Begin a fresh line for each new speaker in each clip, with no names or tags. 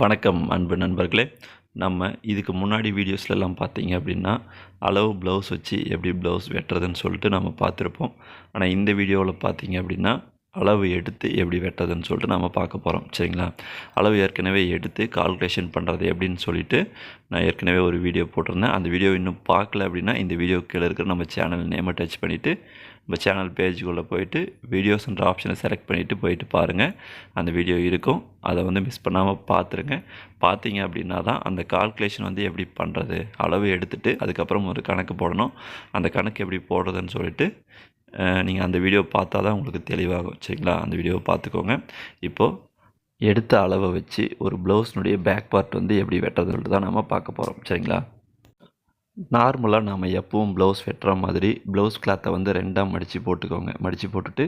வணக்கம் அன்பு நண்பர்களே. நம்ம இதுக்கு முன்னாடி வீடியோஸ்லலாம் பார்த்தீங்க அப்படின்னா அளவு ப்ளவுஸ் வச்சு எப்படி ப்ளவுஸ் வெட்டுறதுன்னு சொல்லிட்டு நம்ம பார்த்துருப்போம். ஆனால் இந்த வீடியோவில் பார்த்தீங்க அப்படின்னா அளவு எடுத்து எப்படி வெட்டுறதுன்னு சொல்லிட்டு நம்ம பார்க்க போகிறோம் சரிங்களா? அளவு ஏற்கனவே எடுத்து கால்குலேஷன் பண்ணுறது எப்படின்னு சொல்லிட்டு நான் ஏற்கனவே ஒரு வீடியோ போட்டிருந்தேன். அந்த வீடியோ இன்னும் பார்க்கல அப்படின்னா இந்த வீடியோ கீழே இருக்கிற நம்ம சேனல் நேமை டச் பண்ணிவிட்டு நம்ம சேனல் பேஜுக்குள்ளே போயிட்டு வீடியோஸ்ன்ற ஆப்ஷனை செலக்ட் பண்ணிவிட்டு போயிட்டு பாருங்கள் அந்த வீடியோ இருக்கும். அதை வந்து மிஸ் பண்ணாமல் பார்த்துருங்க. பார்த்தீங்க அப்படின்னா தான் அந்த கால்குலேஷன் வந்து எப்படி பண்ணுறது அளவு எடுத்துகிட்டு அதுக்கப்புறம் ஒரு கணக்கு போடணும். அந்த கணக்கு எப்படி போடுறதுன்னு சொல்லிட்டு நீங்கள் அந்த வீடியோ பார்த்தா தான் உங்களுக்கு தெளிவாகும். சரிங்களா? அந்த வீடியோவை பார்த்துக்கோங்க. இப்போது எடுத்த அளவை வச்சு ஒரு ப்ளவுஸ்னுடைய பேக் பார்ட் வந்து எப்படி வெட்டுறதுன்ட்டு தான் நம்ம பார்க்க போகிறோம் சரிங்களா? நார்மலாக நாம் எப்பவும் ப்ளவுஸ் வெட்டுற மாதிரி ப்ளவுஸ் கிளாத்தை வந்து ரெண்டாக மடித்து போட்டுக்கோங்க. மடித்து போட்டுட்டு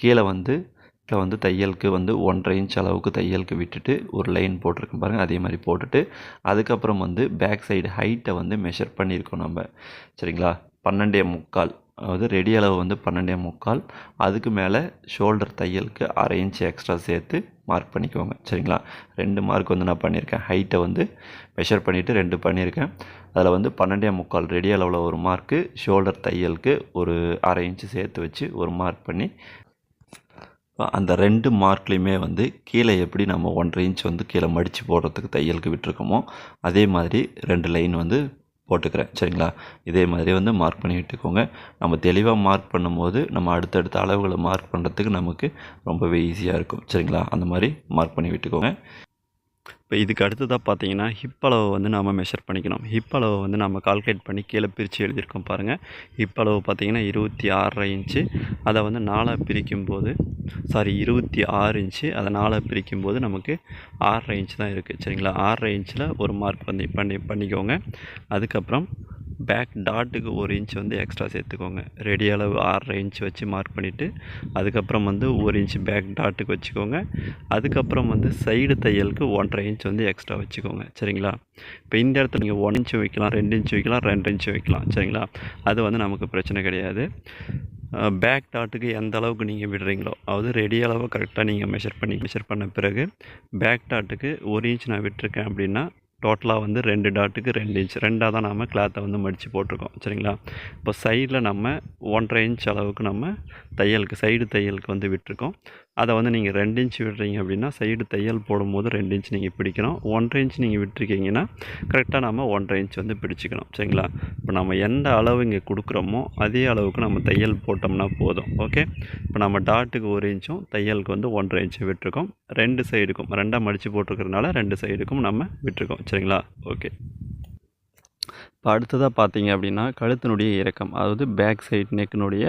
கீழே வந்து இப்போ வந்து தையலுக்கு வந்து ஒன்றரை இன்ச் அளவுக்கு தையலுக்கு விட்டுட்டு ஒரு லைன் போட்டிருக்கோம் பாருங்கள் அதே மாதிரி போட்டுட்டு அதுக்கப்புறம் வந்து பேக் சைடு ஹைட்டை வந்து மெஷர் பண்ணியிருக்கோம் நம்ம சரிங்களா? பன்னெண்டே முக்கால். அதாவது ரெடி அளவு வந்து பன்னெண்டே முக்கால். அதுக்கு மேலே ஷோல்டர் தையலுக்கு அரை இன்ச் எக்ஸ்ட்ரா சேர்த்து மார்க் பண்ணிக்கோங்க. சரிங்களா? ரெண்டு மார்க் வந்து நான் பண்ணியிருக்கேன். ஹைட்டை வந்து மெஷர் பண்ணிவிட்டு ரெண்டு பண்ணியிருக்கேன். அதில் வந்து பன்னெண்டே முக்கால் ரெடி அளவில் ஒரு மார்க்கு ஷோல்டர் தையலுக்கு ஒரு அரை இன்ச்சு சேர்த்து வச்சு ஒரு மார்க் பண்ணி அந்த ரெண்டு மார்க்லேயுமே வந்து கீழே எப்படி நம்ம ஒன்றரை இன்ச் வந்து கீழே மடித்து போடுறதுக்கு தையலுக்கு விட்டுருக்கோமோ அதே மாதிரி ரெண்டு லைன் வந்து போட்டுக்கிறேன். சரிங்களா? இதே மாதிரி வந்து மார்க் பண்ணி விட்டுக்கோங்க. நம்ம தெளிவாக மார்க் பண்ணும்போது நம்ம அடுத்தடுத்த அளவுகளை மார்க் பண்ணுறதுக்கு நமக்கு ரொம்பவே ஈஸியாக இருக்கும். சரிங்களா? அந்த மாதிரி மார்க் பண்ணி விட்டுக்கோங்க. இப்போ இதுக்கு அடுத்ததாக பார்த்தீங்கன்னா ஹிப் அளவை வந்து நம்ம மெஷர் பண்ணிக்கணும். ஹிப் அளவை வந்து நம்ம கால்குலேட் பண்ணி கீழே பிரித்து எழுதியிருக்கோம் பாருங்கள் ஹிப் அளவு பார்த்தீங்கன்னா இருபத்தி ஆறரை இன்ச்சு அதை வந்து நாலாக பிரிக்கும் போது சாரி இருபத்தி ஆறு இன்ச்சு அதை நாலாக பிரிக்கும் போது நமக்கு ஆறரை இன்ச்சு தான் இருக்குது சரிங்களா? ஆறரை இன்ச்சில் ஒரு மார்க் பண்ணி பண்ணி பண்ணிக்கோங்க. அதுக்கப்புறம் பேக் டாட்டுக்கு ஒரு இன்ச் வந்து எக்ஸ்ட்ரா சேர்த்துக்கோங்க. ரெடி அளவு ஆறரை இன்ச் வச்சு மார்க் பண்ணிவிட்டு அதுக்கப்புறம் வந்து ஒரு இன்ச் பேக் டாட்டுக்கு வச்சுக்கோங்க. அதுக்கப்புறம் வந்து சைடு தையலுக்கு ஒன்றரை இன்ச் வந்து எக்ஸ்ட்ரா வச்சுக்கோங்க. சரிங்களா? இப்போ இந்த இடத்துல நீங்கள் ஒன் இன்ச் வைக்கலாம் ரெண்டு இன்ச் வைக்கலாம் ரெண்டு இன்ச் வைக்கலாம். சரிங்களா? அது வந்து நமக்கு பிரச்சனை கிடையாது. பேக் டாட்டுக்கு எந்த அளவுக்கு நீங்கள் விடுறீங்களோ அதாவது ரெடி அளவு கரெக்டாக நீங்கள் மெஷர் பண்ணி மெஷர் பண்ண பிறகு பேக் டாட்டுக்கு ஒரு இன்ச் நான் விட்டுருக்கேன் அப்படின்னா டோட்டலாக வந்து ரெண்டு டாட்டுக்கு ரெண்டு இன்ச் ரெண்டாக தான் நம்ம கிளாத்தை வந்து மடித்து போட்டிருக்கோம். சரிங்களா? இப்போ சைடில் நம்ம ஒன்றரை இன்ச் அளவுக்கு நம்ம தையலுக்கு சைடு தையலுக்கு வந்து விட்டுருக்கோம். அதை வந்து நீங்கள் ரெண்டு இன்ச் விடுறீங்க அப்படின்னா சைடு தையல் போடும்போது ரெண்டு இன்ச் நீங்கள் பிடிக்கணும். ஒன்றரை இன்ச் நீங்கள் விட்டுருக்கீங்கன்னா கரெக்டாக நம்ம ஒன்றரை இன்ச் வந்து பிடிச்சிக்கணும். சரிங்களா? இப்போ நம்ம எந்த அளவு இங்கே கொடுக்குறோமோ அதே அளவுக்கு நம்ம தையல் போட்டோம்னா போதும். ஓகே இப்போ நம்ம டாட்டுக்கு ஒரு இன்ச்சும் தையலுக்கு வந்து ஒன்றரை இன்ச்சு விட்டுருக்கோம். ரெண்டு சைடுக்கும் ரெண்டாக மடித்து போட்டிருக்கிறதுனால ரெண்டு சைடுக்கும் நம்ம விட்டுருக்கோம். சரிங்களா? ஓகே இப்போ அடுத்ததாக பார்த்தீங்க அப்படின்னா கழுத்தினுடைய இறக்கம் அதாவது பேக் சைடு நெக்கினுடைய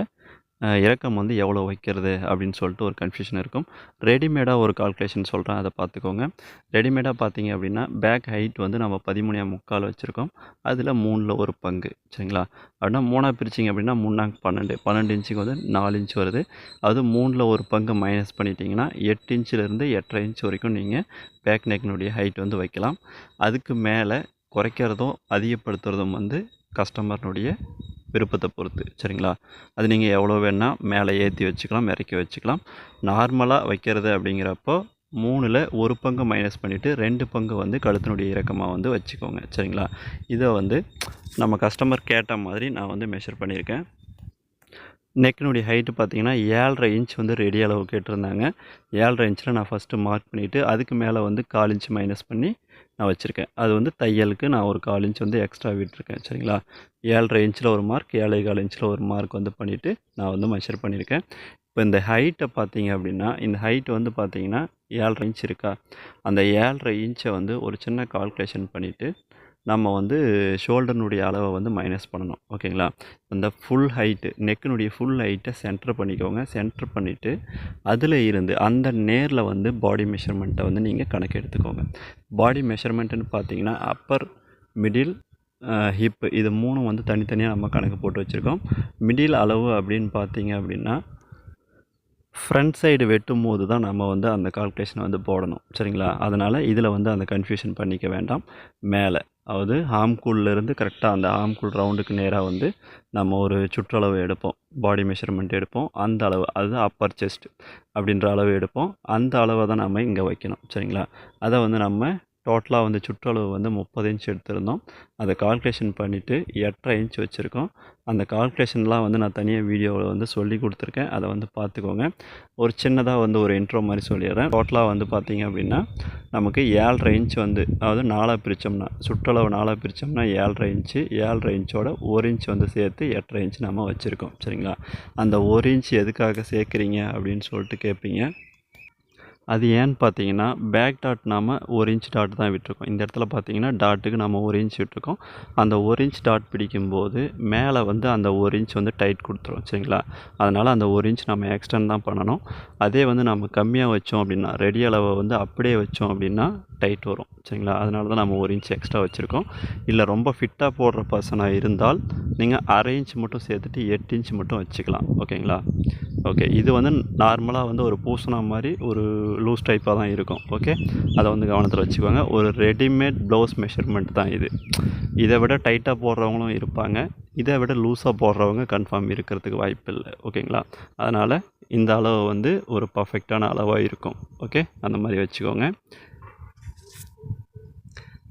இறக்கம் வந்து எவ்வளோ வைக்கிறது அப்படின்னு சொல்லிட்டு ஒரு கன்ஃபியூஷன் இருக்கும். ரெடிமேடாக ஒரு கால்குலேஷன் சொல்கிறேன் அதை பார்த்துக்கோங்க. ரெடிமேடாக பார்த்தீங்க அப்படின்னா பேக் ஹைட் வந்து நம்ம பதிமூணையாக முக்கால் வச்சுருக்கோம். அதில் மூணில் ஒரு பங்கு சரிங்களா? அப்படின்னா மூணாக பிரிச்சிங்க அப்படின்னா மூணாங்க பன்னெண்டு. பன்னெண்டு இன்ச்சுக்கு வந்து நாலு இன்ச் வருது. அது மூணில் ஒரு பங்கு மைனஸ் பண்ணிட்டீங்கன்னா எட்டு இன்ச்சிலேருந்து எட்டரை இன்ச் வரைக்கும் நீங்கள் பேக் நெக்கினுடைய ஹைட் வந்து வைக்கலாம். அதுக்கு மேலே குறைக்கிறதும் அதிகப்படுத்துறதும் வந்து கஸ்டமர்னுடைய விருப்பத்தை பொறுத்து சரிங்களா? அது நீங்கள் எவ்வளோ வேணால் மேலே ஏற்றி வச்சுக்கலாம் இறக்கி வச்சுக்கலாம். நார்மலாக வைக்கிறது அப்படிங்கிறப்போ மூணில் ஒரு பங்கு மைனஸ் பண்ணிவிட்டு ரெண்டு பங்கு வந்து கழுத்தினுடைய இறக்கமாக வந்து வச்சுக்கோங்க சரிங்களா? இதை வந்து நம்ம கஸ்டமர் கேட்ட மாதிரி நான் வந்து மெஷர் பண்ணியிருக்கேன். நெக்கினுடைய ஹைட்டு பார்த்தீங்கன்னா ஏழரை இன்ச் வந்து ரெடி அளவு கேட்டிருந்தாங்க. ஏழரை இன்ச்சில் நான் ஃபஸ்ட்டு மார்க் பண்ணிவிட்டு அதுக்கு மேலே வந்து கால் இன்ச் மைனஸ் பண்ணி நான் வச்சுருக்கேன். அது வந்து தையலுக்கு நான் ஒரு கால் இன்ச் வந்து எக்ஸ்ட்ரா விட்டுருக்கேன் சரிங்களா? ஏழரை இன்ச்சில் ஒரு மார்க் ஏழை கால் இன்ச்சில் ஒரு மார்க் வந்து பண்ணிவிட்டு நான் வந்து மெஷர் பண்ணியிருக்கேன் இப்போ இந்த ஹைட்டை பார்த்தீங்க அப்படின்னா இந்த ஹைட் வந்து பார்த்தீங்கன்னா ஏழரை இன்ச் இருக்கா? அந்த ஏழரை இன்ச்சை வந்து ஒரு சின்ன கால்குலேஷன் பண்ணிவிட்டு நம்ம வந்து ஷோல்டர்னுடைய அளவை வந்து மைனஸ் பண்ணணும். ஓகேங்களா? அந்த ஃபுல் ஹைட்டு நெக்கினுடைய ஃபுல் ஹைட்டை சென்டர் பண்ணிக்கோங்க. சென்டர் பண்ணிவிட்டு அதில் இருந்து அந்த நேரில் வந்து பாடி மெஷர்மெண்ட்டை வந்து நீங்கள் கணக்கு எடுத்துக்கோங்க. பாடி மெஷர்மெண்ட்டுன்னு பார்த்தீங்கன்னா அப்பர் மிடில் ஹிப்பு இது மூணும் வந்து தனித்தனியாக நம்ம கணக்கு போட்டு வச்சுருக்கோம். மிடில் அளவு அப்படின்னு பார்த்தீங்க அப்படின்னா ஃப்ரண்ட் சைடு வெட்டும் போது தான் நம்ம வந்து அந்த கால்குலேஷனை வந்து போடணும். சரிங்களா? அதனால் இதில் வந்து அந்த கன்ஃபியூஷன் பண்ணிக்க வேண்டாம். மேலே. அதாவது ஆம்கூல்லேருந்து கரெக்டாக அந்த ஆம்கூல் ரவுண்டுக்கு நேராக வந்து நம்ம ஒரு சுற்றளவு எடுப்போம். பாடி மெஷர்மெண்ட் எடுப்போம். அந்த அளவு அது அப்பர் செஸ்ட் அப்படின்ற அளவு எடுப்போம். அந்த அளவை தான் நம்ம இங்கே வைக்கணும். சரிங்களா? அதை வந்து நம்ம
டோட்டலாக வந்து சுற்றளவு வந்து முப்பது இன்ச் எடுத்திருந்தோம். அதை கால்குலேஷன் பண்ணிவிட்டு எட்டரை இன்ச் வச்சுருக்கோம். அந்த கால்குலேஷன்லாம் வந்து நான் தனியாக வீடியோவில் வந்து சொல்லி கொடுத்துருக்கேன். அதை வந்து பார்த்துக்கோங்க. ஒரு சின்னதாக வந்து ஒரு இன்ட்ரோ மாதிரி சொல்லிடுறேன். டோட்டலாக வந்து பார்த்திங்க அப்படின்னா நமக்கு ஏழரை இன்ச் வந்து அதாவது நாலாக பிரித்தோம்னா சுற்றளவு நாலாக பிரித்தோம்னா ஏழரை இன்ச்சு ஏழரை இன்ச்சோட ஒரு இன்ச் வந்து சேர்த்து எட்டரை இன்ச் நம்ம வச்சுருக்கோம். சரிங்களா? அந்த ஒரு இன்ச் எதுக்காக சேர்க்குறீங்க அப்படின்னு சொல்லிட்டு கேட்பீங்க. அது ஏன்னு பார்த்தீங்கன்னா பேக் டாட் நாம் ஒரு இன்ச் டாட் தான் விட்டுருக்கோம். இந்த இடத்துல பார்த்தீங்கன்னா டாட்டுக்கு நம்ம ஒரு இன்ச் விட்டுருக்கோம். அந்த ஒரு இன்ச் டாட் பிடிக்கும்போது மேலே வந்து அந்த ஒரு இன்ச் வந்து டைட் கொடுத்துரும் சரிங்களா? அதனால் அந்த ஒரு இன்ச் நம்ம எக்ஸ்டெண்ட் தான் பண்ணணும். அதே வந்து நம்ம கம்மியாக வச்சோம் அப்படின்னா ரெடி அளவை வந்து அப்படியே வச்சோம் அப்படின்னா டைட் வரும் சரிங்களா? அதனால தான் நம்ம ஒரு இன்ச் எக்ஸ்ட்ரா வச்சுருக்கோம். இல்லை ரொம்ப ஃபிட்டாக போடுற பர்சனாக இருந்தால் நீங்கள் அரை இன்ச் மட்டும் சேர்த்துட்டு எட்டு இன்ச் மட்டும் வச்சுக்கலாம் ஓகேங்களா? ஓகே இது வந்து நார்மலாக வந்து ஒரு பூசணா மாதிரி ஒரு லூஸ் டைப்பாக தான் இருக்கும். ஓகே அதை வந்து கவனத்தில் வச்சுக்கோங்க. ஒரு ரெடிமேட் ப்ளவுஸ் மெஷர்மெண்ட் தான் இது. இதை விட டைட்டாக போடுறவங்களும் இருப்பாங்க. இதை விட லூஸாக போடுறவங்க கன்ஃபார்ம் இருக்கிறதுக்கு வாய்ப்பு இல்லை. ஓகேங்களா அதனால் இந்த அளவு வந்து ஒரு பர்ஃபெக்டான அளவாக இருக்கும். ஓகே அந்த மாதிரி வச்சுக்கோங்க.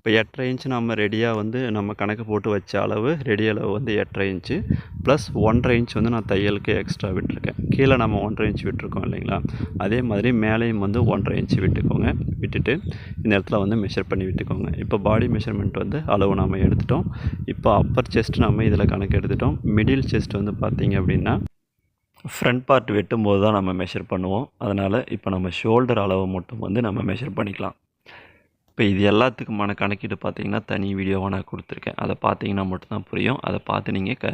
இப்போ எட்டரை இன்ச்சு நம்ம ரெடியாக வந்து நம்ம கணக்கு போட்டு வச்ச அளவு ரெடி அளவு வந்து எட்டரை இன்ச்சு ப்ளஸ் ஒன்றரை இன்ச் வந்து நான் தையலுக்கு எக்ஸ்ட்ரா விட்டுருக்கேன். கீழே நம்ம ஒன்றரை இன்ச் விட்டுருக்கோம் இல்லைங்களா? அதே மாதிரி மேலேயும் வந்து ஒன்றரை இன்ச்சு விட்டுக்கோங்க. விட்டுட்டு இந்த இடத்துல வந்து மெஷர் பண்ணி விட்டுக்கோங்க. இப்போ பாடி மெஷர்மெண்ட் வந்து அளவு நம்ம எடுத்துட்டோம். இப்போ அப்பர் செஸ்ட் நம்ம இதில் கணக்கு எடுத்துட்டோம். மிடில் செஸ்ட் வந்து பார்த்திங்க அப்படின்னா ஃப்ரண்ட் பார்ட் வெட்டும்போது தான் நம்ம மெஷர் பண்ணுவோம். அதனால் இப்போ நம்ம ஷோல்டர் அளவு மட்டும் வந்து நம்ம மெஷர் பண்ணிக்கலாம். இப்போ இது எல்லாத்துக்குமான கணக்கீடு பார்த்தீங்கன்னா தனி வீடியோவாக நான் கொடுத்துருக்கேன். அதை பார்த்தீங்கன்னா மட்டும்தான் புரியும். அதை பார்த்து நீங்கள் க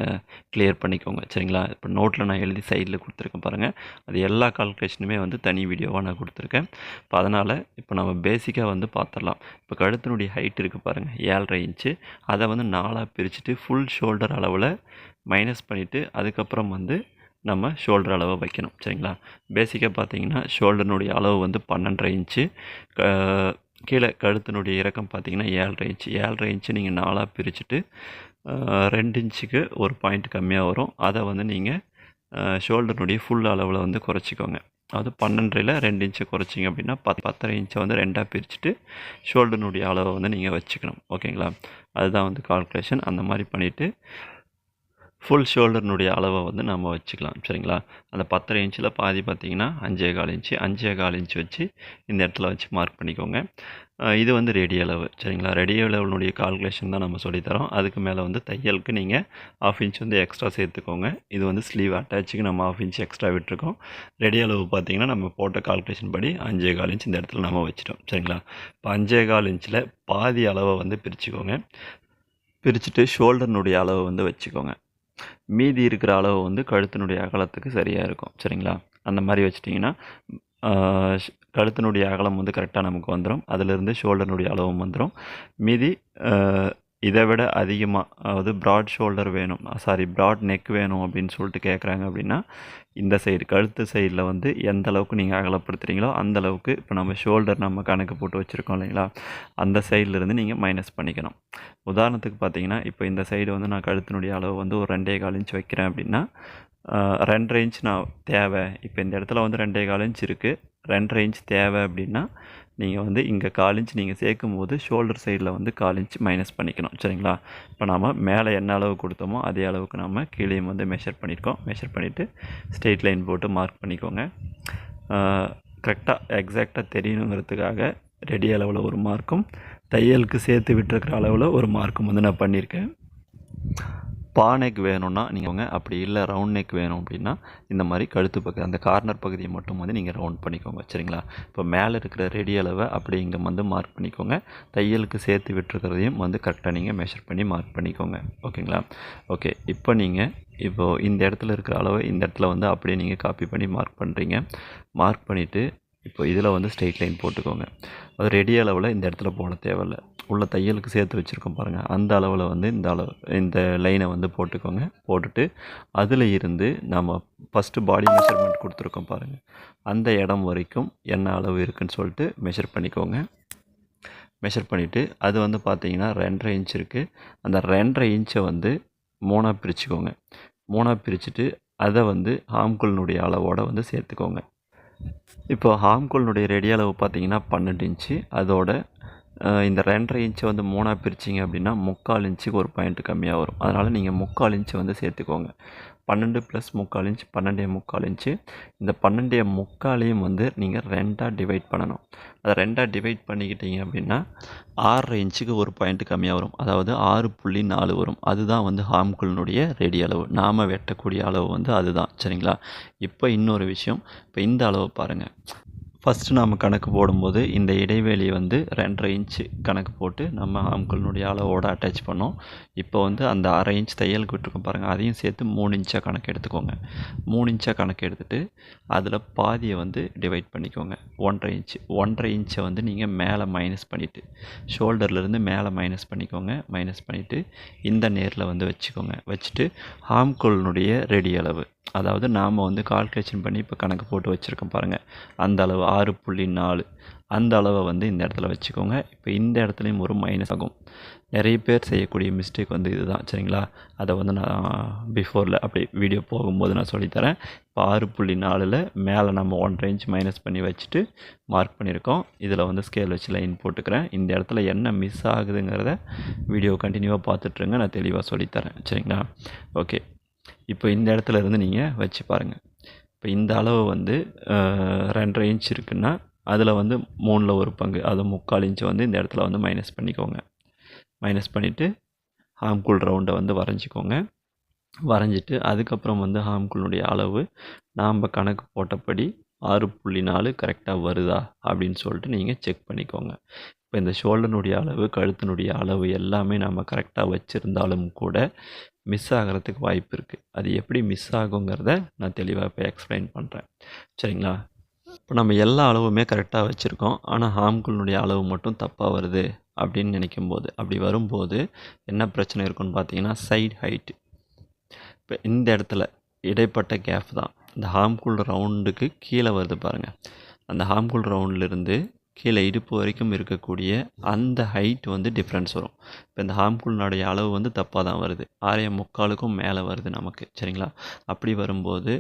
கிளியர் பண்ணிக்கோங்க. சரிங்களா? இப்போ நோட்டில் நான் எழுதி சைடில் கொடுத்துருக்கேன் பாருங்கள் அது எல்லா கால்குலேஷனுமே வந்து தனி வீடியோவாக நான் கொடுத்துருக்கேன். இப்போ அதனால் இப்போ நம்ம பேசிக்காக வந்து பார்த்துடலாம் இப்போ கழுத்தினுடைய ஹைட் இருக்குது பாருங்கள் ஏழரை இன்ச்சு அதை வந்து நாலாக பிரிச்சுட்டு ஃபுல் ஷோல்டர் அளவில் மைனஸ் பண்ணிவிட்டு அதுக்கப்புறம் வந்து நம்ம ஷோல்டர் அளவை வைக்கணும். சரிங்களா? பேசிக்காக பார்த்தீங்கன்னா ஷோல்டர்னுடைய அளவு வந்து பன்னெண்டரை இன்ச்சு க- கீழே கழுத்தினுடைய இறக்கம் பார்த்தீங்கன்னா ஏழரை இன்ச்சு ஏழரை இன்ச்சு நீங்கள் நாலாக பிரிச்சுட்டு ரெண்டு இன்ச்சுக்கு ஒரு பாயிண்ட் கம்மியாக வரும். அதை வந்து நீங்கள் ஷோல்டருடைய ஃபுல் அளவில் வந்து குறைச்சிக்கோங்க. அது பன்னெண்டரையில் ரெண்டு இன்ச்சு குறைச்சிங்க அப்படின்னா பத் பத்தரை இன்ச்சை வந்து ரெண்டாக பிரிச்சுட்டு ஷோல்டர்னுடைய அளவை வந்து நீங்கள் வச்சுக்கணும். ஓகேங்களா? அதுதான் வந்து கால்குலேஷன் அந்த மாதிரி பண்ணிவிட்டு ஃபுல் ஷோல்டர்னுடைய அளவை வந்து நம்ம வச்சுக்கலாம். சரிங்களா? அந்த பத்தரை இன்ச்சில் பாதி பார்த்தீங்கன்னா அஞ்சே கால் இன்ச்சு அஞ்சே கால் இன்ச்சு வச்சு இந்த இடத்துல வச்சு மார்க் பண்ணிக்கோங்க. இது வந்து ரெடி அளவு. சரிங்களா? ரெடி அளவுனுடைய கால்குலேஷன் தான் நம்ம சொல்லித்தரோம். அதுக்கு மேலே வந்து தையலுக்கு நீங்கள் ஆஃப் இன்ச் வந்து எக்ஸ்ட்ரா சேர்த்துக்கோங்க. இது வந்து ஸ்லீவ் அட்டாச்சுக்கு நம்ம ஆஃப் இன்ச் எக்ஸ்ட்ரா விட்டுருக்கோம். ரெடி அளவு பார்த்தீங்கன்னா நம்ம போட்ட கால்குலேஷன் படி அஞ்சே கால் இன்ச் இந்த இடத்துல நம்ம வச்சிட்டோம். சரிங்களா? இப்போ அஞ்சே கால் இன்ச்சில் பாதி அளவை வந்து பிரிச்சுக்கோங்க. பிரிச்சுட்டு ஷோல்டர்னுடைய அளவை வந்து வச்சுக்கோங்க. மீதி இருக்கிற அளவு வந்து கழுத்தினுடைய அகலத்துக்கு சரியாக இருக்கும். சரிங்களா? அந்த மாதிரி வச்சிட்டிங்கன்னா கழுத்தினுடைய அகலம் வந்து கரெக்டாக நமக்கு வந்துடும் அதிலிருந்து ஷோல்டர்னுடைய அளவும் வந்துடும் மீதி இதை விட அதிகமாக அதாவது ப்ராட் ஷோல்டர் வேணும் சாரி ப்ராட் நெக் வேணும் அப்படின்னு சொல்லிட்டு கேட்குறாங்க அப்படின்னா இந்த சைடு கழுத்து சைடில் வந்து எந்த அளவுக்கு நீங்கள் அகலப்படுத்துகிறீங்களோ அந்த அளவுக்கு இப்போ நம்ம ஷோல்டர் நம்ம கணக்கு போட்டு வச்சுருக்கோம் இல்லைங்களா? அந்த சைட்லேருந்து நீங்கள் மைனஸ் பண்ணிக்கணும். உதாரணத்துக்கு பார்த்தீங்கன்னா இப்போ இந்த சைடு வந்து நான் கழுத்தினுடைய அளவு வந்து ஒரு ரெண்டே கால் இன்ச் வைக்கிறேன் அப்படின்னா ரெண்டரை இன்ச் நான் தேவை. இப்போ இந்த இடத்துல வந்து ரெண்டே கால் இன்ச் இருக்குது ரெண்டரை இன்ச் தேவை அப்படின்னா நீங்கள் வந்து இங்கே கால் இன்ச் நீங்கள் சேர்க்கும் போது ஷோல்டர் சைடில் வந்து கால் இன்ச் மைனஸ் பண்ணிக்கணும். சரிங்களா? இப்போ நாம் மேலே என்ன அளவு கொடுத்தோமோ அதே அளவுக்கு நம்ம கீழேயும் வந்து மெஷர் பண்ணியிருக்கோம் மெஷர் பண்ணிவிட்டு ஸ்ட்ரெயிட் லைன் போட்டு மார்க் பண்ணிக்கோங்க. கரெக்டாக எக்ஸாக்டாக தெரியணுங்கிறதுக்காக ரெடி அளவில் ஒரு மார்க்கும் தையலுக்கு சேர்த்து விட்டுருக்கிற அளவில் ஒரு மார்க்கும் வந்து நான் பண்ணியிருக்கேன். பா நெக் வேணும்னா நீங்கள் அப்படி இல்லை ரவுண்ட் நெக் வேணும் அப்படின்னா இந்த மாதிரி கழுத்து பக்கம் அந்த கார்னர் பகுதியை மட்டும் வந்து நீங்கள் ரவுண்ட் பண்ணிக்கோங்க சரிங்களா? இப்போ மேலே இருக்கிற ரெடி அளவை அப்படி இங்கே வந்து மார்க் பண்ணிக்கோங்க. தையலுக்கு சேர்த்து விட்டுருக்கிறதையும் வந்து கரெக்டாக நீங்கள் மெஷர் பண்ணி மார்க் பண்ணிக்கோங்க ஓகேங்களா? ஓகே இப்போ நீங்கள் இப்போது இந்த இடத்துல இருக்கிற அளவை இந்த இடத்துல வந்து அப்படியே நீங்கள் காப்பி பண்ணி மார்க் பண்ணுறீங்க மார்க் பண்ணிவிட்டு இப்போ இதில் வந்து ஸ்ட்ரெயிட் லைன் போட்டுக்கோங்க. அது ரெடி அளவில் இந்த இடத்துல போட தேவையில்ல. உள்ள தையலுக்கு சேர்த்து வச்சுருக்கோம் பாருங்கள் அந்த அளவில் வந்து இந்த அளவு இந்த லைனை வந்து போட்டுக்கோங்க. போட்டுட்டு அதில் இருந்து நம்ம ஃபஸ்ட்டு பாடி மெஷர்மெண்ட் கொடுத்துருக்கோம் பாருங்கள் அந்த இடம் வரைக்கும் என்ன அளவு இருக்குன்னு சொல்லிட்டு மெஷர் பண்ணிக்கோங்க. மெஷர் பண்ணிவிட்டு அது வந்து பார்த்தீங்கன்னா ரெண்டரை இன்ச் இருக்குது அந்த ரெண்டரை இன்ச்சை வந்து மூணாக பிரிச்சுக்கோங்க. மூணாக பிரிச்சுட்டு அதை வந்து ஆம்குள்னுடைய அளவோடு வந்து சேர்த்துக்கோங்க. இப்போ ஹாம்கோல்னுடைய ரெடி அளவு பார்த்தீங்கன்னா பன்னெண்டு இன்ச்சு. அதோட
இந்த ரெண்டரை இன்ச்சை வந்து மூணாக பிரிச்சிங்க அப்படின்னா முக்கால் இன்ச்சுக்கு ஒரு பாயிண்ட் கம்மியாக வரும். அதனால் நீங்கள் முக்கால் இன்ச்சு வந்து சேர்த்துக்கோங்க. பன்னெண்டு ப்ளஸ் முக்கால் இன்ச் பன்னெண்டே முக்கால் இன்ச்சு இந்த பன்னெண்டே முக்காலையும் வந்து நீங்கள் ரெண்டாக டிவைட் பண்ணணும். அதை ரெண்டாக டிவைட் பண்ணிக்கிட்டீங்க அப்படின்னா ஆறரை இன்ச்சுக்கு ஒரு பாயிண்ட் கம்மியாக வரும். அதாவது ஆறு புள்ளி நாலு வரும். அதுதான் வந்து ஹாம்குலினுடைய ரெடி அளவு. நாம் வெட்டக்கூடிய அளவு வந்து அதுதான். சரிங்களா? இப்போ இன்னொரு விஷயம். இப்போ இந்த அளவு பாருங்கள் ஃபஸ்ட்டு நாம் கணக்கு போடும்போது இந்த இடைவெளி வந்து ரெண்டரை இன்ச்சு கணக்கு போட்டு நம்ம ஆம்கள்னுடைய அளவோடு அட்டாச் பண்ணோம். இப்போ வந்து அந்த அரை இன்ச் தையலுக்கு விட்டுருக்கோம் பாருங்கள் அதையும் சேர்த்து மூணு இன்ச்சாக கணக்கு எடுத்துக்கோங்க. மூணு இன்ச்சாக கணக்கு எடுத்துகிட்டு அதில் பாதியை வந்து டிவைட் பண்ணிக்கோங்க. ஒன்றரை இன்ச்சு ஒன்றரை இன்ச்சை வந்து நீங்கள் மேலே மைனஸ் பண்ணிவிட்டு ஷோல்டர்லேருந்து மேலே மைனஸ் பண்ணிக்கோங்க. மைனஸ் பண்ணிவிட்டு இந்த நேரில் வந்து வச்சுக்கோங்க. வச்சுட்டு ஆம்குளினுடைய ரெடி அளவு. அதாவது நாம் வந்து கால்குலேஷன் பண்ணி இப்போ கணக்கு போட்டு வச்சுருக்கோம் பாருங்கள் அந்த அளவு ஆறு புள்ளி நாலு. அந்த அளவை வந்து இந்த இடத்துல வச்சுக்கோங்க. இப்போ இந்த இடத்துலையும் ஒரு மைனஸ் ஆகும். நிறைய பேர் செய்யக்கூடிய மிஸ்டேக் வந்து இதுதான். சரிங்களா? அதை வந்து நான் பிஃபோரில் அப்படி வீடியோ போகும்போது நான் சொல்லித்தரேன். இப்போ ஆறு புள்ளி நாலில் மேலே நம்ம ஒன்றரை இன்ச் மைனஸ் பண்ணி வச்சுட்டு மார்க் பண்ணியிருக்கோம். இதில் வந்து ஸ்கேல் வச்சு லைன் போட்டுக்கிறேன். இந்த இடத்துல என்ன மிஸ் ஆகுதுங்கிறத வீடியோ கண்டினியூவாக பார்த்துட்ருங்க நான் தெளிவாக சொல்லித்தரேன். சரிங்களா? ஓகே இப்போ இந்த இடத்துல இருந்து நீங்கள் வச்சு பாருங்கள் இப்போ இந்த அளவு வந்து ரெண்டரை இன்ச் இருக்குன்னா அதில் வந்து மூணில் ஒரு பங்கு அது முக்கால் இன்ச்சு வந்து இந்த இடத்துல வந்து மைனஸ் பண்ணிக்கோங்க. மைனஸ் பண்ணிவிட்டு ஹாம்கூல் ரவுண்டை வந்து வரைஞ்சிக்கோங்க. வரைஞ்சிட்டு அதுக்கப்புறம் வந்து ஹாம்கூலுடைய அளவு நாம் கணக்கு போட்டபடி ஆறு புள்ளி நாலு கரெக்டாக வருதா? அப்படின்னு சொல்லிட்டு நீங்கள் செக் பண்ணிக்கோங்க. இப்போ இந்த ஷோல்டனுடைய அளவு கழுத்தினுடைய அளவு எல்லாமே நம்ம கரெக்டாக வச்சுருந்தாலும் கூட மிஸ் ஆகிறதுக்கு வாய்ப்பு இருக்குது அது எப்படி மிஸ் ஆகுங்கிறத நான் தெளிவாக இப்போ எக்ஸ்பிளைன் பண்ணுறேன் சரிங்களா? இப்போ நம்ம எல்லா அளவுமே கரெக்டாக வச்சுருக்கோம். ஆனால் ஹாம்குள்னுடைய அளவு மட்டும் தப்பாக வருது அப்படின்னு நினைக்கும் போது அப்படி வரும்போது என்ன பிரச்சனை இருக்குன்னு பார்த்தீங்கன்னா சைடு ஹைட்டு இப்போ இந்த இடத்துல இடைப்பட்ட கேப் தான். இந்த ஹாம்குள் ரவுண்டுக்கு கீழே வருது பாருங்கள் அந்த ஹாம்குள் ரவுண்ட்லேருந்து கீழே இடுப்பு வரைக்கும் இருக்கக்கூடிய அந்த ஹைட் வந்து டிஃப்ரென்ஸ் வரும். இப்போ இந்த ஹாம்குள்னுடைய அளவு வந்து தப்பாக தான் வருது. ஆறே முக்காலுக்கும் மேலே வருது நமக்கு சரிங்களா? அப்படி வரும்போது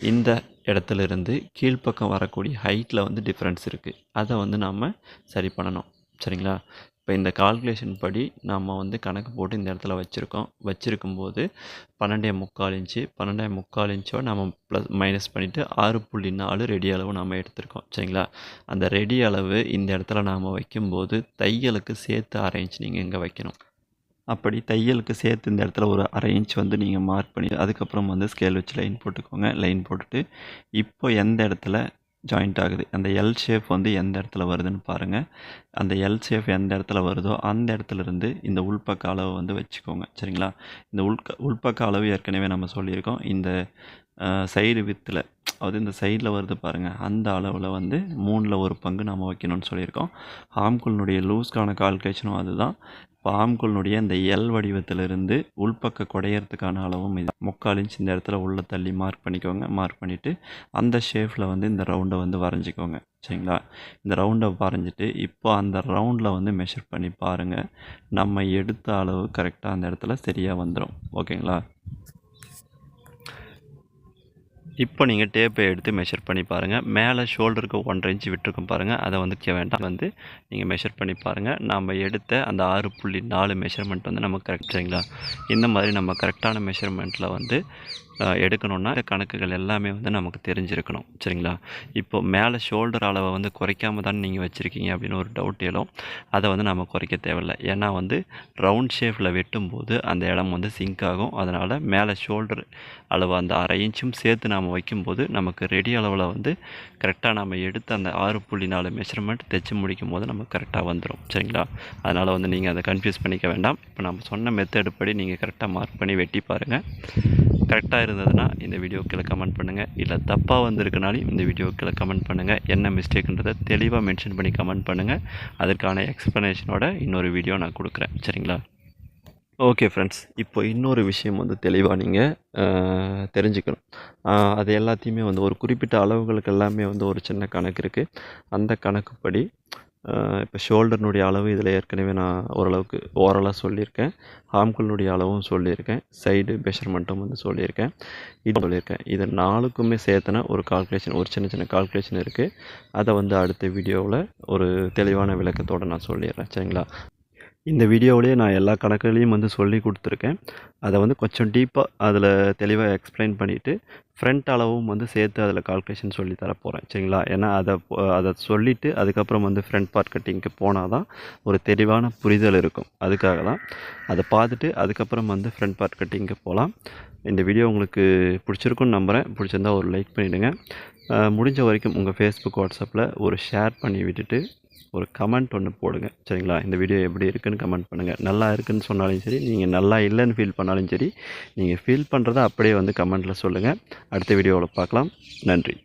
இந்த இடத்துல இருந்து கீழ்ப்பக்கம் வரக்கூடிய ஹைட்டில் வந்து டிஃப்ரென்ஸ் இருக்குது அதை வந்து நாம் சரி பண்ணணும் சரிங்களா? இப்போ இந்த கால்குலேஷன் படி நாம் வந்து கணக்கு போட்டு இந்த இடத்துல வச்சுருக்கோம். வச்சுருக்கும்போது பன்னெண்டே முக்கால் இன்ச்சு பன்னெண்டே முக்கால் இன்ச்சோ நம்ம ப்ளஸ் மைனஸ் பண்ணிவிட்டு ஆறு புள்ளி நாலு ரெடி அளவு நம்ம எடுத்திருக்கோம். சரிங்களா? அந்த ரெடி அளவு இந்த இடத்துல நாம் வைக்கும்போது தையலுக்கு சேர்த்து அரேஞ்ச் நீங்கள் இங்கே வைக்கணும். அப்படி தையலுக்கு சேர்த்து இந்த இடத்துல ஒரு அரை இன்ச் வந்து நீங்கள் மார்க் பண்ணி அதுக்கப்புறம் வந்து ஸ்கேல் வச்சு லைன் போட்டுக்கோங்க. லைன் போட்டுட்டு இப்போ எந்த இடத்துல ஜாயிண்ட் ஆகுது. அந்த எல் ஷேப் வந்து எந்த இடத்துல வருதுன்னு பாருங்கள் அந்த எல் ஷேப் எந்த இடத்துல வருதோ அந்த இடத்துல இருந்து இந்த உள்பக்க அளவு வந்து வச்சுக்கோங்க. சரிங்களா? இந்த உள்க உள்பக்க அளவு ஏற்கனவே நம்ம சொல்லியிருக்கோம். இந்த சைடு வித்தில் அதாவது இந்த சைடில் வருது பாருங்கள் அந்த அளவில் வந்து மூணில் ஒரு பங்கு நம்ம வைக்கணும்னு சொல்லியிருக்கோம். ஆம்குள்னுடைய லூஸ்க்கான கால்குலேஷனும் அதுதான். பாம்குள்னுடைய இந்த எல் வடிவத்திலிருந்து உள்பக்க குடையறதுக்கான அளவும் இது. முக்கால் இன்ச் இந்த இடத்துல உள்ளே தள்ளி மார்க் பண்ணிக்கோங்க. மார்க் பண்ணிவிட்டு அந்த ஷேஃபில் வந்து இந்த ரவுண்டை வந்து வரைஞ்சிக்கோங்க. சரிங்களா? இந்த ரவுண்டை வரைஞ்சிட்டு இப்போ அந்த ரவுண்டில் வந்து மெஷர் பண்ணி பாருங்கள் நம்ம எடுத்த அளவு கரெக்டாக அந்த இடத்துல சரியாக வந்துடும் ஓகேங்களா? இப்போ நீங்கள் டேப்பை எடுத்து மெஷர் பண்ணி பாருங்கள் மேலே ஷோல்டருக்கு ஒன்றரை இன்ச் விட்டுருக்கும் பாருங்கள் அதை வந்து வேண்டாம். வந்து நீங்கள் மெஷர் பண்ணி பாருங்கள் நம்ம எடுத்த அந்த ஆறு புள்ளி நாலு மெஷர்மெண்ட் வந்து நமக்கு கரெக்ட் சரிங்களா? இந்த மாதிரி நம்ம கரெக்டான மெஷர்மெண்ட்டில் வந்து எடுக்கணும்னா இந்த கணக்குகள் எல்லாமே வந்து நமக்கு தெரிஞ்சிருக்கணும். சரிங்களா? இப்போ மேலே ஷோல்டர் அளவை வந்து குறைக்காம தான் நீங்கள் வச்சுருக்கீங்க அப்படின்னு ஒரு டவுட் எழும் அதை வந்து நம்ம குறைக்க தேவையில்லை. ஏன்னா வந்து ரவுண்ட் ஷேப்பில் வெட்டும்போது அந்த இடம் வந்து சிங்க் ஆகும். அதனால் மேலே ஷோல்டர் அளவு அந்த அரை இன்ச்சும் சேர்த்து நாம் வைக்கும்போது நமக்கு ரெடி அளவில் வந்து கரெக்டாக நம்ம எடுத்து அந்த ஆறு புள்ளி நாலு மெஷர்மெண்ட் தைச்சு முடிக்கும் போது நமக்கு கரெக்டாக வந்துடும் சரிங்களா? அதனால் வந்து நீங்கள் அதை கன்ஃபியூஸ் பண்ணிக்க வேண்டாம். இப்போ நம்ம சொன்ன மெத்தடு படி நீங்கள் கரெக்டாக மார்க் பண்ணி வெட்டி பாருங்கள் கரெக்டாக இருந்ததுன்னா இந்த வீடியோ கீழே கமெண்ட் பண்ணுங்கள் இல்லை தப்பாக வந்திருக்குனாலும் இந்த வீடியோ கீழே கமெண்ட் பண்ணுங்கள் என்ன மிஸ்டேக்குன்றதை தெளிவாக மென்ஷன் பண்ணி கமெண்ட் பண்ணுங்கள் அதற்கான எக்ஸ்ப்ளனேஷனோட இன்னொரு வீடியோ நான் கொடுக்குறேன். சரிங்களா? ஓகே ஃப்ரெண்ட்ஸ் இப்போ இன்னொரு விஷயம் வந்து தெளிவாக நீங்கள் தெரிஞ்சுக்கணும். அது எல்லாத்தையுமே வந்து ஒரு குறிப்பிட்ட அளவுகளுக்கு எல்லாமே வந்து ஒரு சின்ன கணக்கு இருக்குது அந்த கணக்குப்படி
இப்போ ஷோல்டர்னுடைய அளவு இதில் ஏற்கனவே நான் ஓரளவுக்கு ஓரலாக சொல்லியிருக்கேன். ஆம்குள்னுடைய அளவும் சொல்லியிருக்கேன். சைடு மெஷர்மெண்ட்டும் வந்து சொல்லியிருக்கேன். இது சொல்லியிருக்கேன். இது நாலுக்குமே சேர்த்துனா ஒரு கால்குலேஷன் ஒரு சின்ன சின்ன கால்குலேஷன் இருக்குது அதை வந்து அடுத்த வீடியோவில் ஒரு தெளிவான விளக்கத்தோடு நான் சொல்லிடுறேன். சரிங்களா? இந்த வீடியோவிலேயே நான் எல்லா கணக்குகளையும் வந்து சொல்லி கொடுத்துருக்கேன். அதை வந்து கொஞ்சம் டீப்பாக அதில் தெளிவாக எக்ஸ்பிளைன் பண்ணிவிட்டு ஃப்ரண்ட் அளவும் வந்து சேர்த்து அதில் கால்குலேஷன் சொல்லி தரப்போகிறேன் சரிங்களா? ஏன்னா அதை அதை சொல்லிவிட்டு அதுக்கப்புறம் வந்து ஃப்ரண்ட் பார்ட் கட்டிங்க்கு போனால் தான் ஒரு தெளிவான புரிதல் இருக்கும். அதுக்காக தான் அதை பார்த்துட்டு அதுக்கப்புறம் வந்து ஃப்ரண்ட் பார்ட் கட்டிங்க்கு போகலாம் இந்த வீடியோ உங்களுக்கு பிடிச்சிருக்குன்னு நம்புகிறேன் பிடிச்சிருந்தா ஒரு லைக் பண்ணிவிடுங்க முடிஞ்ச வரைக்கும் உங்கள் ஃபேஸ்புக் வாட்ஸ்அப்பில் ஒரு ஷேர் பண்ணி விட்டுட்டு ஒரு கமெண்ட் ஒன்று போடுங்க. சரிங்களா? இந்த வீடியோ எப்படி இருக்குன்னு கமெண்ட் பண்ணுங்கள் நல்லா இருக்குன்னு சொன்னாலும் சரி நீங்கள் நல்லா இல்லைன்னு ஃபீல் பண்ணாலும் சரி நீங்கள் ஃபீல் பண்ணுறத அப்படியே வந்து கமெண்ட்டில் சொல்லுங்கள் அடுத்த வீடியோவில் பார்க்கலாம். நன்றி.